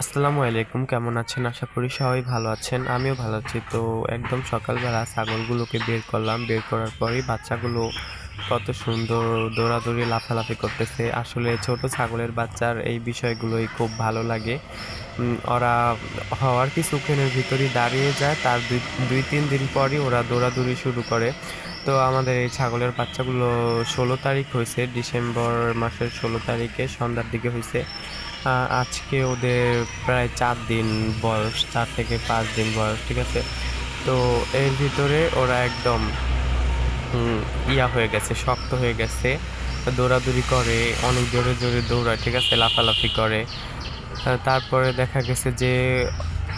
আসসালামু আলাইকুম, কেমন আছেন? আশা করি সবাই ভালো আছেন। আমিও ভালো আছি। তো একদম সকালবেলা ছাগলগুলোকে বের করলাম। বের করার পরেই বাচ্চাগুলো কত সুন্দর দৌড়াদৌড়ি, লাফালাফি করতেছে। আসলে ছোট ছাগলের বাচ্চার এই বিষয়গুলোই খুব ভালো লাগে। ওরা হওয়ার কিছুক্ষণের ভিতরই দাঁড়িয়ে যায়। তার দুই, তিন দিন পরই ওরা দৌড়াদৌড়ি শুরু করে। তো আমাদের এই ছাগলের বাচ্চাগুলো ষোলো তারিখ হয়েছে। ডিসেম্বর মাসের ষোলো তারিখে সন্ধ্যার দিকে হয়েছে। আজকে ওদের প্রায় চার দিন বয়স, চার থেকে পাঁচ দিন বয়স, ঠিক আছে? তো এর ভিতরে ওরা একদম ইয়া হয়ে গেছে, শক্ত হয়ে গেছে। দৌড়াদৌড়ি করে, অনেক জোরে জোরে দৌড়ায়, ঠিক আছে? লাফালাফি করে। তারপরে দেখা গেছে যে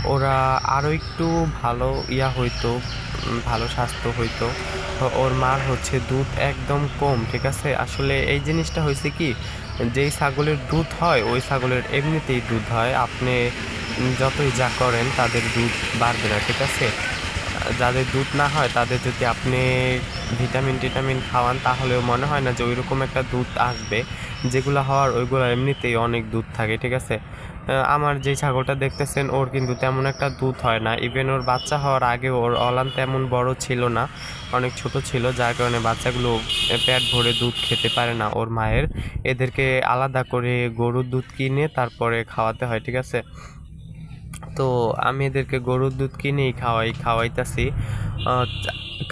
ওরা আরও একটু ভালো ইয়া হইতো ভালো স্বাস্থ্য হইতো। ওর মার হচ্ছে দুধ একদম কম, ঠিক আছে? আসলে এই জিনিসটা হয়েছে কি, যেই ছাগলের দুধ হয়, ওই ছাগলের এমনিতেই দুধ হয়। আপনি যতই যা করেন, তাদের দুধ বাড়বে না, ঠিক আছে? যাদের দুধ না হয়, তাদের যদি আপনি ভিটামিন টিটামিন খাওয়ান, তাহলেও মনে হয় না যে ওইরকম একটা দুধ আসবে। যেগুলো হওয়ার, ওইগুলো এমনিতেই অনেক দুধ থাকে, ঠিক আছে? আমার যে ছাগলটা দেখতেছেন, ওর কিন্তু তেমন একটা দুধ হয় না। ইভেন ওর বাচ্চা হওয়ার আগে ওর অলান তেমন বড় ছিল না, অনেক ছোট ছিল, যার কারণে বাচ্চাগুলো পেট ভরে দুধ খেতে পারে না ওর মায়ের। এদেরকে আলাদা করে গরুর দুধ কিনে তারপরে খাওয়াতে হয়, ঠিক আছে? তো আমি এদেরকে গরুর দুধ কিনেই খাওয়াই, খাওয়াইতাছি।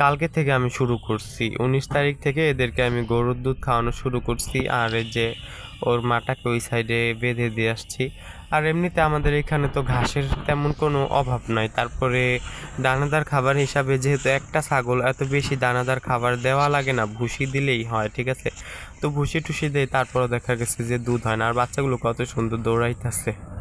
কালকে থেকে আমি শুরু করছি। উনিশ তারিখ থেকে এদেরকে আমি গরুর দুধ খাওয়ানো শুরু করছি। আর যে ওর মাটাকে ওই সাইডে বেঁধে দিয়ে আসছি। আর এমনিতে আমাদের এখানে তো ঘাসের তেমন কোনো অভাব নাই। তারপরে দানাদার খাবার হিসাবে যেহেতু একটা ছাগল, এত বেশি দানাদার খাবার দেওয়া লাগে না ভুসি দিলেই হয়, ঠিক আছে? তো ভুসি টুসি দেয় তারপরে দেখা গেছে যে দুধ হয় না। আর বাচ্চাগুলো কত সুন্দর দৌড়াইতেছে।